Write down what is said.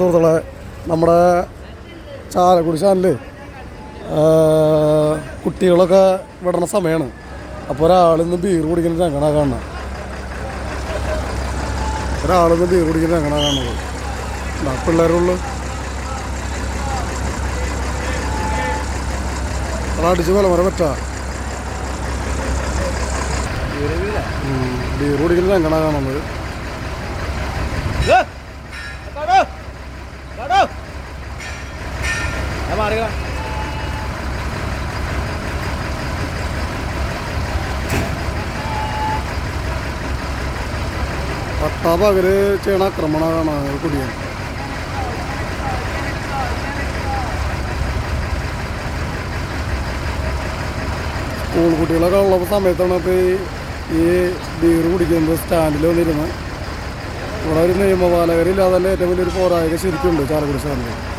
സുഹൃത്തുക്കളെ നമ്മുടെ ചാലക്കുടി ചാനൽ കുട്ടികളൊക്കെ വിടണ സമയമാണ് അപ്പോൾ ഒരാളിന്ന് ബീർ കുടിക്കുന്ന രംഗണ കാണുന്നത്. ഒരാളിന്ന് ബീർ കുടിക്കുന്ന രംഗണ കാണുന്നത്. ദാ പിള്ളേരുള്ളു. അടിച്ച് മലമുറ പറ്റാ. ബീർ കുടിക്കുന്ന രംഗണ കാണുന്നത്. പട്ടാ പകൽ ചെയ്യണ ആക്രമണമാണ് കുടിയൻ. സ്കൂൾ കുട്ടികളൊക്കെ ഉള്ള സമയത്താണ് ഇപ്പോൾ ഈ ബീർ കുടിക്കുന്നത് സ്റ്റാൻഡിൽ വന്നിരുന്ന്. ഒരു നിയമപാലകരില്ലാതെ തന്നെ ഏറ്റവും വലിയൊരു പോരായ്മ ശരിക്കുണ്ട് ചാലക്കുടി സ്റ്റാൻഡിൽ